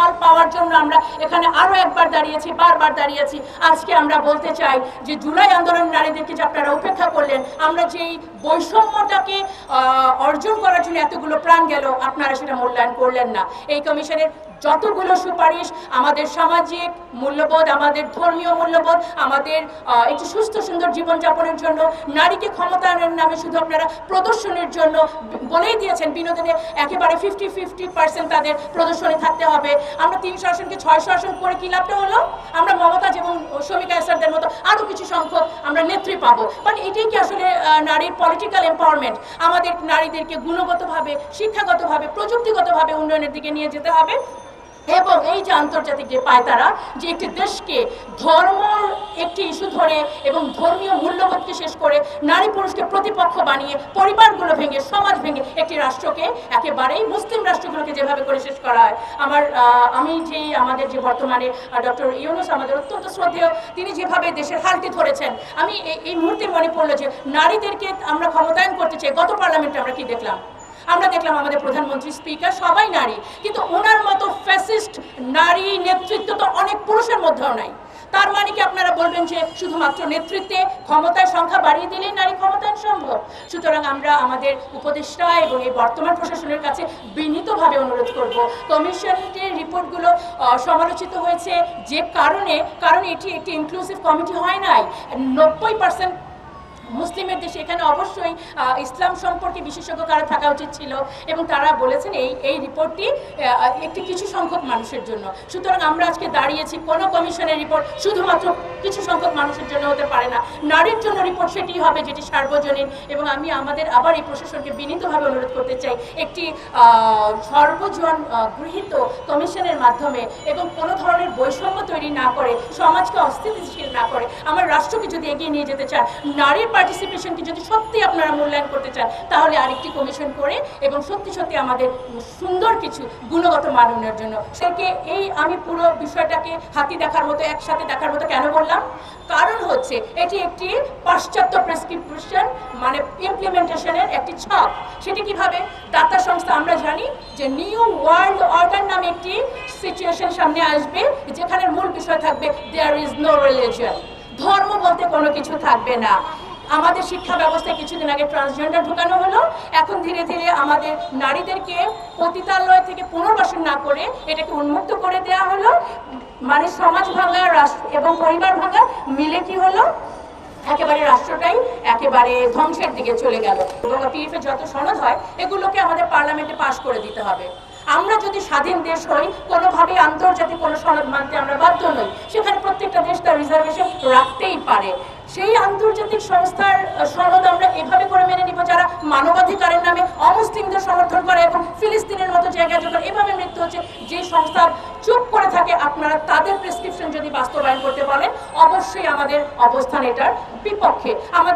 ফল পাওয়ার জন্য আমরা এখানে আরও একবার দাঁড়িয়েছি, বারবার দাঁড়িয়েছি। আজকে আমরা বলতে চাই যে জুলাই আন্দোলন নারীদেরকে যে আপনারা উপেক্ষা করলেন, আমরা যেই বৈষম্যটাকে অর্জন করার জন্য এতগুলো প্রাণ গেল, আপনারা সেটা মূল্যায়ন করলেন না। এই কমিশনের যতগুলো সুপারিশ আমাদের সামাজিক মূল্যবোধ, আমাদের ধর্মীয় মূল্যবোধ, আমাদের একটি সুস্থ, সুন্দর জীবনযাপনের জন্য, নারীকে ক্ষমতায়নের নামে শুধু আপনারা প্রদর্শনের জন্য বলেই দিয়েছেন বিনোদনে, একেবারে ফিফটি ফিফটি পার্সেন্ট তাদের প্রদর্শনী থাকতে হবে। আমরা তিনশো আসনকে ছয়শো আসন করে কি লাভটা হলো? আমরা মমতাজ এবং শমিকা এসারদের মতো আরও কিছু সংখ্যক আমরা নেত্রী পাবো। বাট এটাই কি আসলে নারীর পলিটিক্যাল এম্পাওয়ারমেন্ট আমাদের নারীদেরকে গুণগতভাবে, শিক্ষাগতভাবে, প্রযুক্তিগতভাবে উন্নয়নের দিকে নিয়ে যেতে হবে। এবং এই যে আন্তর্জাতিক যে পায়তারা, যে একটি দেশকে ধর্ম একটি ইস্যু ধরে এবং ধর্মীয় মূল্যবোধকে শেষ করে নারী পুরুষকে প্রতিপক্ষ বানিয়ে পরিবারগুলো ভেঙে, সমাজ ভেঙে একটি রাষ্ট্রকে একেবারেই মুসলিম রাষ্ট্রগুলোকে যেভাবে করে শেষ করা হয়। আমার আমি যে আমাদের যে বর্তমানে ডক্টর ইউনুস আমাদের অত্যন্ত শ্রদ্ধেয়, তিনি যেভাবে দেশের হালটি ধরেছেন, আমি এই- মুহূর্তে মনে পড়ল যে নারীদেরকে আমরা ক্ষমতায়ন করতে চাই, গত পার্লামেন্টে আমরা কি দেখলাম? আমরা দেখলাম আমাদের প্রধানমন্ত্রী স্পিকার সবাই নারী, কিন্তু ওনার মতো ফ্যাসিস্ট নারী নেতৃত্ব তো অনেক পুরুষের মধ্যেও নাই। তার মানে কি আপনারা বলবেন যে শুধুমাত্র নেতৃত্বে ক্ষমতার সংখ্যা বাড়িয়ে দিলেই নারী ক্ষমতায়ন সম্ভব? সুতরাং আমরা আমাদের উপদেষ্টা এবং এই বর্তমান প্রশাসনের কাছে বিনীতভাবে অনুরোধ করব। কমিশনটির রিপোর্টগুলো সমালোচিত হয়েছে যে কারণে, কারণ এটি একটি ইনক্লুসিভ কমিটি হয় নাই। নব্বই পার্সেন্ট মুসলিমের দেশে এখানে অবশ্যই ইসলাম সম্পর্কে বিশেষজ্ঞ কারা থাকা উচিত ছিল এবং তারা বলেছেন এই এই রিপোর্টটি একটি কিছু সংখ্যক মানুষের জন্য। সুতরাং আমরা আজকে দাঁড়িয়েছি কোনো কমিশনের রিপোর্ট, শুধুমাত্র কিছু সংখ্যক মানুষের জন্য হতে পারে না। নারীর জন্য রিপোর্ট সেটি হবে যেটি সার্বজনীন এবং আমি আমাদের আবার এই প্রশাসনকে বিনীতভাবে অনুরোধ করতে চাই, একটি সর্বজন গৃহীত কমিশনের মাধ্যমে এবং কোনো ধরনের বৈষম্য তৈরি না করে, সমাজকে অস্থিতিশীল না করে। আমার রাষ্ট্রকে যদি এগিয়ে নিয়ে যেতে চান নারীর পার্টিসিপেশনকে যদি সত্যি আপনারা মূল্যায়ন করতে চান, তাহলে আরেকটি কমিশন করে এবং সত্যি সত্যি আমাদের সুন্দর কিছু গুণগত মান জন্য। সেকে এই আমি পুরো বিষয়টাকে হাতি দেখার মতো, একসাথে দেখার মতো কেন বললাম? কারণ হচ্ছে, এটি একটি পাশ্চাত্য প্রেসক্রিপশন মানে ইমপ্লিমেন্টেশনের একটি ছক। সেটি কীভাবে? দাতা সংস্থা, আমরা জানি যে নিউ ওয়ার্ল্ড অর্ডার নামে একটি সিচুয়েশন সামনে আসবে, যেখানে মূল বিষয় থাকবে দেয়ার ইজ নো রিলিজিয়ন ধর্ম বলতে কোনো কিছু থাকবে না। আমাদের শিক্ষা ব্যবস্থায় কিছুদিন আগে ট্রান্সজেন্ডার ঢুকানো হলো। এখন ধীরে ধীরে আমাদের নারীদেরকে পতিতালয় থেকে পুনর্বাসন না করে এটাকে উন্মুক্ত করে দেওয়া হলো। মানে সমাজ ভাঙা, রাষ্ট্র এবং পরিবার ভাঙা, মিলে কি হলো? একেবারে রাষ্ট্রটাই একেবারে ধ্বংসের দিকে চলে গেল। পিএফ এর যত সনদ হয়, এগুলোকে আমাদের পার্লামেন্টে পাশ করে দিতে হবে। আমরা যদি স্বাধীন দেশ হই কোনোভাবে আন্তর্জাতিক কোনো সনদ মানতে আমরা বাধ্য নই। সেখানে প্রত্যেকটা দেশ তার রিজার্ভেশন রাখতেই পারে। সেই আন্তর্জাতিক সংস্থার সনদ আমরা এভাবে করে মেনে নিব যারা মানবাধিকারের নামে অমুসলিমদের সমর্থন করে এবং ফিলিস্তিনের মতো জায়গায় যখন এভাবে মৃত্যু হচ্ছে, যে সংস্থা চুপ করে থাকে আপনারা তাদের প্রেসক্রিপশন যদি বাস্তবায়ন করতে পারেন, অবশ্যই আমাদের অবস্থান এটার বিপক্ষে। আমাদের